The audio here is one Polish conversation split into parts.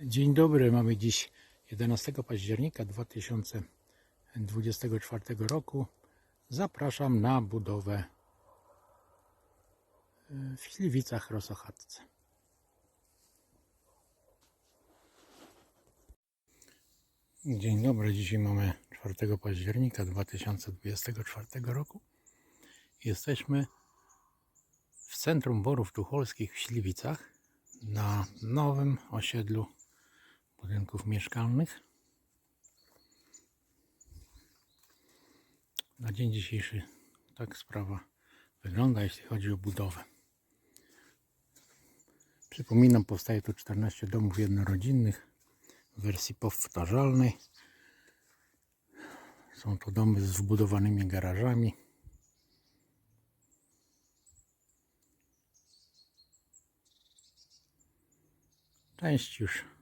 Dzień dobry, mamy dziś 11 października 2024 roku. Zapraszam na budowę y, w Śliwicach Rosochatce. Dzień dobry, dzisiaj mamy 4 października 2024 roku. Jesteśmy w centrum Borów Tucholskich w Śliwicach na nowym osiedlu budynków mieszkalnych. Na dzień dzisiejszy tak sprawa wygląda, jeśli chodzi o budowę. Przypominam, powstaje tu 14 domów jednorodzinnych w wersji powtarzalnej. Są to domy z wbudowanymi garażami. Część już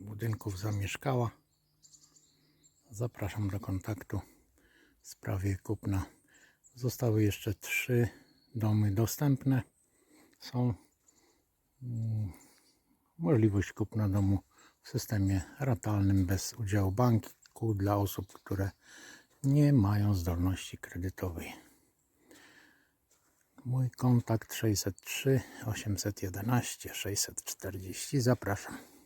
budynków zamieszkała. Zapraszam do kontaktu w sprawie kupna. Zostały jeszcze trzy domy dostępne. Są mm, możliwość kupna domu w systemie ratalnym bez udziału banku dla osób, które nie mają zdolności kredytowej. Mój kontakt 603 811 640. Zapraszam.